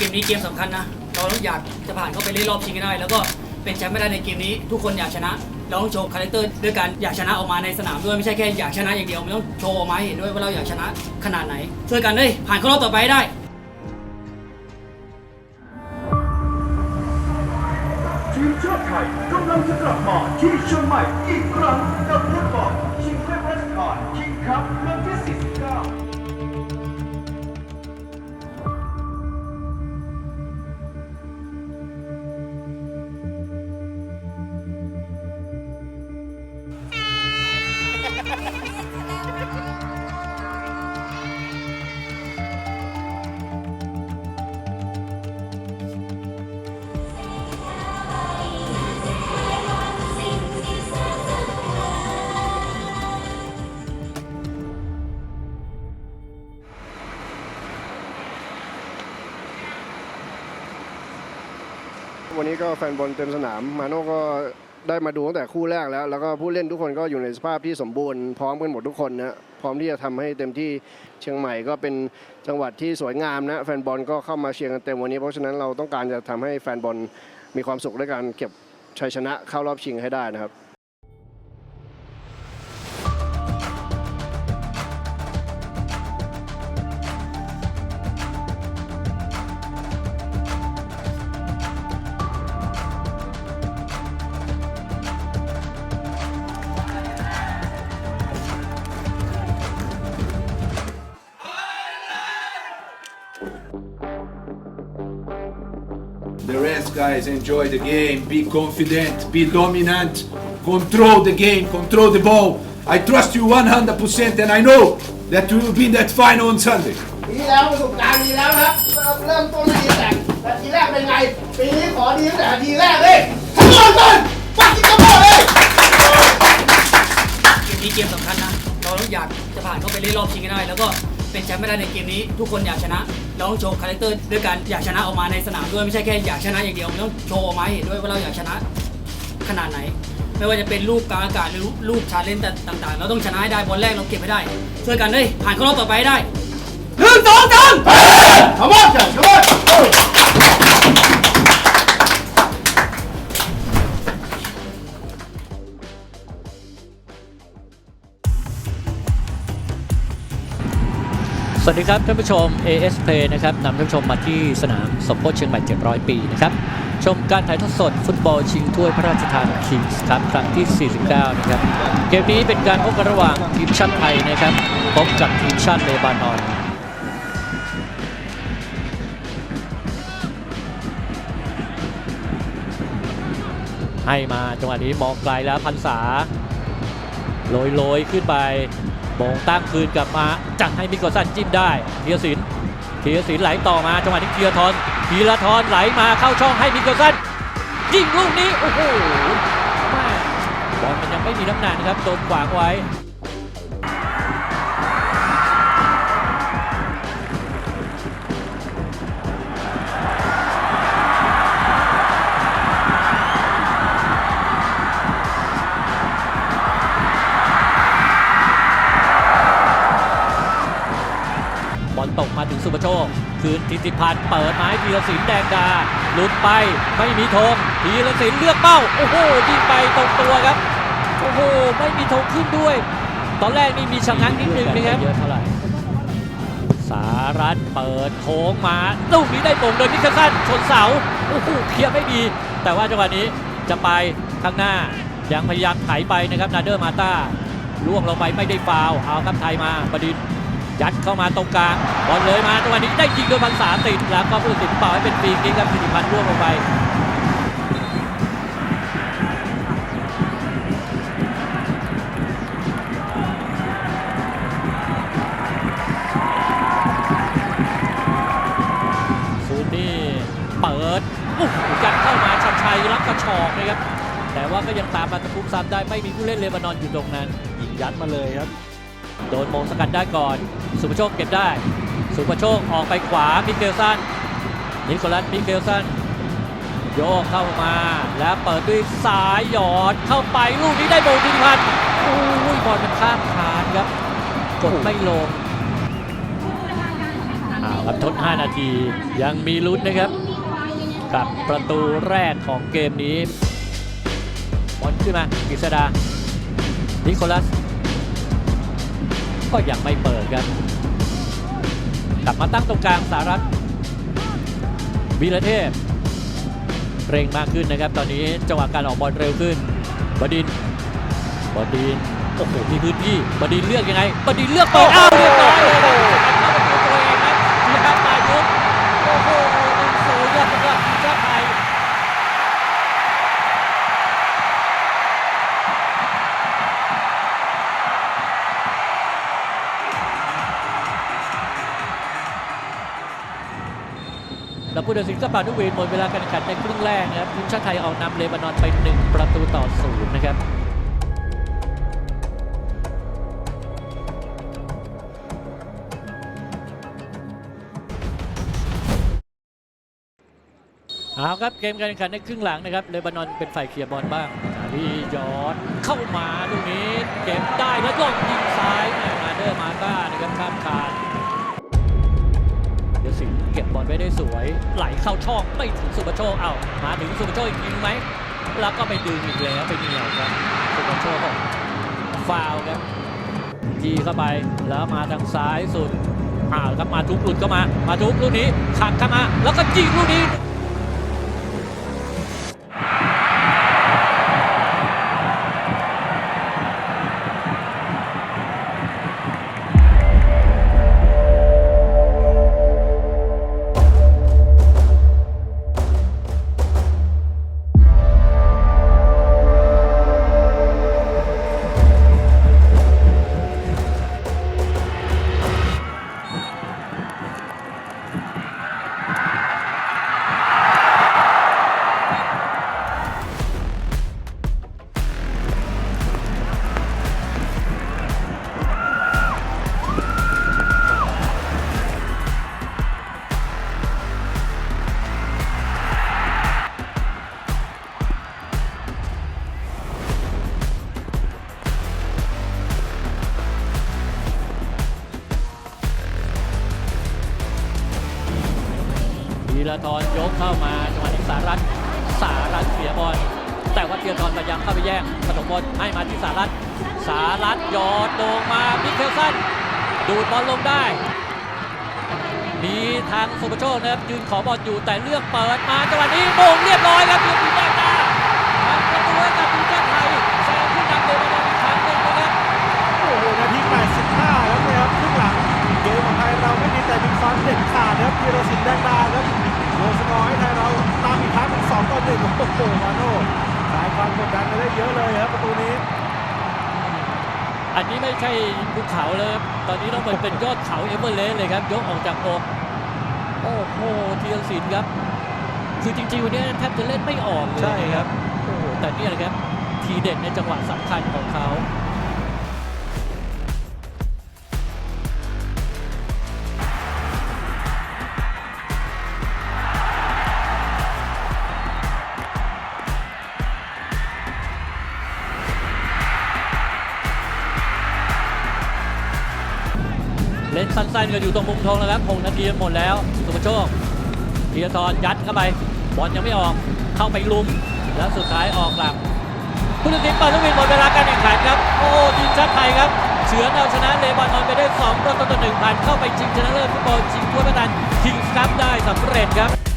เกมนี้เกมสำคัญนะ เราต้องอยากจะผ่านเข้าไปเล่นรอบชิงให้ได้ แล้วก็เป็นแชมป์ไม่ได้ในเกมนี้ ทุกคนอยากชนะ เราต้องโชว์คาแรคเตอร์ด้วยการอยากชนะออกมาในสนามด้วยไม่ใช่แค่อยากชนะอย่างเดียวมันต้องโชว์ออกมาให้เห็นด้วยว่าเราอยากชนะขนาดไหนช่วยกันเลยผ่านเข้ารอบต่อไปให้ได้ทีมชาติไทยกำลังจะกลับมาที่เชียงใหม่อีกครั้งกับฟุตบอลชิงถ้วยพระราชทานคิงคัพครั้ง วันนี้ก็แฟนบอลเต็มสนาม มาโน่ก็ได้มาดูตั้งแต่คู่แรกแล้ว แล้วก็ผู้เล่นทุกคนก็อยู่ในสภาพที่สมบูรณ์พร้อมกันหมดทุกคนนะพร้อมที่จะทำให้เต็มที่เชียงใหม่ก็เป็นจังหวัดที่สวยงามนะแฟนบอลก็เข้ามาเชียร์กันเต็มวันนี้ เพราะฉะนั้นเราต้องการจะทำให้แฟนบอลมีความสุขด้วยการเก็บชัยชนะเข้ารอบชิงให้ได้นะครับ guys, enjoy the game. Be confident, be dominant, control the game, control the ball. I trust you 100%, and I know that we will be in that final on Sunday. ปีที่แล้วประสบการณ์ดีแล้วนะครับเริ่มต้นไม่ดีแต่นาทีแรกเป็นไงปีนี้ขอดีตั้งแต่นาทีแรกเลยทั้งหมดเลยปักกินกระบอกเลยเกมนี้เกมสำคัญนะ เราต้องอยากจะผ่านเข้าไปเล่นรอบชิงให้ได้ แล้วก็ เป็นแชมป์ไม่ได้ในเกมนี้ ทุกคนอยากชนะเราต้องโชว์คาแรคเตอร์ด้วยการอยากชนะออกมาในสนามด้วยไม่ใช่แค่อยากชนะอย่างเดียวมันต้องโชว์ออกมาให้เห็นด้วยว่าเราอยากชนะขนาดไหน ไม่ว่าจะเป็นลูกกลางอากาศหรือลูกชาเลนจ์ต่างๆ เราต้องชนะให้ได้บอลแรกเราเก็บให้ได้ช่วยกันเลยผ่านเข้ารอบต่อไปให้ได้หนึ่งสองสามขบวนจ้ วนสวัสดีครับท่านผู้ชม AS Play นะครับนำท่านผู้ชมมาที่สนามสมโพธิเชียงใหม่ 700 ปีนะครับชมการถ่ายทอดสดฟุตบอลชิงถ้วยพระราชทานคิงส์ครับครั้งที่ 49 นะครับเกมนี้เป็นการพบกันระหว่างทีมชาติไทยนะครับพบกับทีมชาติเลบานอนให้มาจังหวะนี้มองไกลแล้วพันษาโรยโรยขึ้นไป มงตั้งคืนกลับมาจัดให้มิโกสันจิ้มได้เทียสินเทียสินไหลต่อมาจังหวะนี้เทียทอนธีรทอนไหลมาเข้าช่องให้มิโกสันยิงลูกนี้โอ้โหบอลมันยังไม่มีน้ำหนักนะครับโดนขวางไว้ ตกมาถึงสุปโชค คืนทิติพันธ์เปิดไม้ธีรศิลป์แดงดา หลุดไปไม่มีธงธีรศิลป์เลือกเป้า โอ้โหยิงไปตรงตัวครับ โอ้โห ไม่มีธงขึ้นด้วย ตอนแรกนี่มีชะงักนิดนึงนะครับเยอะเท่าไหร่สารัตเปิดโค้งมาลูกนี้ได้โป่งโดยมิคลสันชนเสา โอ้โหเคลียร์ไม่ดี แต่ว่าจังหวะนี้จะไปข้างหน้า ยังพยายามไถไปนะครับนาเดอร์มาตาล่วงลงไปไม่ได้ฟาวล์เอาครับไทยมาบดินทร์ ยัดเข้ามาตรงกลางบอลเลยมาจังหวะนี้ได้ยิงโดยพันษาติดแล้วก็ผู้ตัดสินเป่าให้เป็นฟรีคิกครับสิริพันธ์ร่วงลงไปซูนี่เปิดโอ้โหยัดเข้ามาชัดชัยรับกระชอกนะครับแต่ว่าก็ยังตามมาตะคุบซ้ำได้ไม่มีผู้เล่นเลบานอนอยู่ตรงนั้นยิงยัดมาเลยครับ โดนโมงสกัดได้ก่อน สุภโชคเก็บได้ สุภโชคออกไปขวามิเกลสันนิโคลัสมิเกลสันโยกเข้ามาแล้วเปิดด้วยซ้ายหยอดเข้าไปลูกนี้ได้โมงทิพันธ์โอ้ยบอลมันข้ามคานครับกดไม่ลงเอาคอับทด 5 นาที ยังมีลุ้นนะครับ กับประตูแรกของเกมนี้บอลขึ้นมากฤษดานิโคลัส ก็ยังไม่เปิดครับกลับมาตั้งตรงกลางสารัตวีระเทพเร่งมากขึ้นนะครับ ตอนนี้จังหวะการออกบอลเร็วขึ้น บดิน บดิน โอ้โหมีพื้นที่ บดินเลือกยังไง บดินเลือกเปิดอ้าวเรียบร้อย แล้วผู้ตัดสินก็เป่าทุวีนหมดเวลาการแข่งขันในครึ่งแรกนะครับทีมชาติไทยออกนำเลบานอนไป 1 ประตูต่อศูนย์นะครับเอาครับเกมการแข่งขันในครึ่งหลังนะครับเลบานอนเป็นฝ่ายเคลียร์บอลบ้างอาลียอดเข้ามาลูกนี้เก็บได้แล้วลงยิงซ้ายมาเดอร์มาก้านะครับข้ามคาน เก็บบอลไว้ได้สวย ไหลเข้าช่องไม่ถึงสุปโชคเอ้ามาถึงสุปโชคอีกทีไหมแล้วก็ไปดึงอีกแล้วไปเหนียวครับสุปโชคฟาวครับจีเข้าไปแล้วมาทางซ้ายสุดอ้าวครับมาทุกหลุดก็มา มาทุกลูกนี้ขัดเข้ามา แล้วก็จิงลูกนี้ รทรยกเข้ามาจังหวะนี้สารัตสารัตเสียบอลแต่ว่าธีรทรพยายามเข้าไปแย่งปฐมบอลให้มาที่สารัตสารัตยอดลงมามิเคลสันดูดบอลลงได้ มีทางสุปโชคนะครับยืนขอบอลอยู่แต่เลือกเปิดมาจังหวะนี้โมงเรียบร้อยครับยืนทีมแดงดาทำประตูให้กับทีมชาติไทยแซงขึ้นนำเลยมาอีกครั้งหนึ่งนะครับโอ้โหนาที 85 แล้วนะครับครึ่งหลังเกมของไทยเราไม่มีแต่มีฟันเด็ดขาดนะครับพีรศิลป์แดงดาครับ โลสกอร์ให้ไทยเราตามอีกครั้งเป็น2ต่อ1โอ้โหมาโน่สายความกดดันไปได้เยอะเลยครับประตูนี้ อันนี้ไม่ใช่ภูเขาเลยครับตอนนี้ต้องเหมือนเป็นยอดเขาเอเวอเรสต์เลยครับ ยกออกจากอกโอ้โหธีรศิลป์ครับ คือจริงๆวันนี้แทบจะเล่นไม่ออกเลยใช่ครับ โอ้โหแต่เนี่ยแหละครับ ทีเด็ดในจังหวะสำคัญของเขา ล่นสั้นๆกันอยู่ตรงมุมทองแล้วครับ6นาทีหมดแล้วสุภโชคพีรทรยัดเข้าไปบอลยังไม่ออกเข้าไปลุมแล้วสุดท้ายออกหลังผู้ตัดสินเปิดลูกบินหมดเวลาการแข่งขันครับ โอ้ทีมชาติไทยครับเฉือนเอาชนะเลบานอนไปได้2ประตูต่อหนึ่งผ่านเข้าไปชิงชนะเลิศฟุตบอลชิงถ้วยพระธานคิงส์คัพได้สำเร็จครับ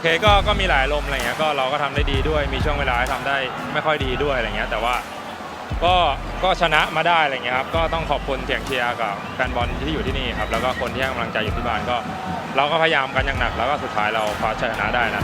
เคก็ก็มีหลายลมอะไรเงี้ยก็เราก็ทำได้ดีด้วย มีช่วงเวลาให้ทำได้ไม่ค่อยดีด้วยอะไรเงี้ยแต่ว่าก็ก็ชนะมาได้อะไรเงี้ยครับก็ต้องขอบคุณเสียงเชียร์กับแฟนบอลที่อยู่ที่นี่ครับแล้วก็คนที่ให้กำลังใจอยู่ที่บ้านก็ เราก็พยายามกันอย่างหนัก แล้วก็สุดท้ายเราคว้าชัยชนะได้นะ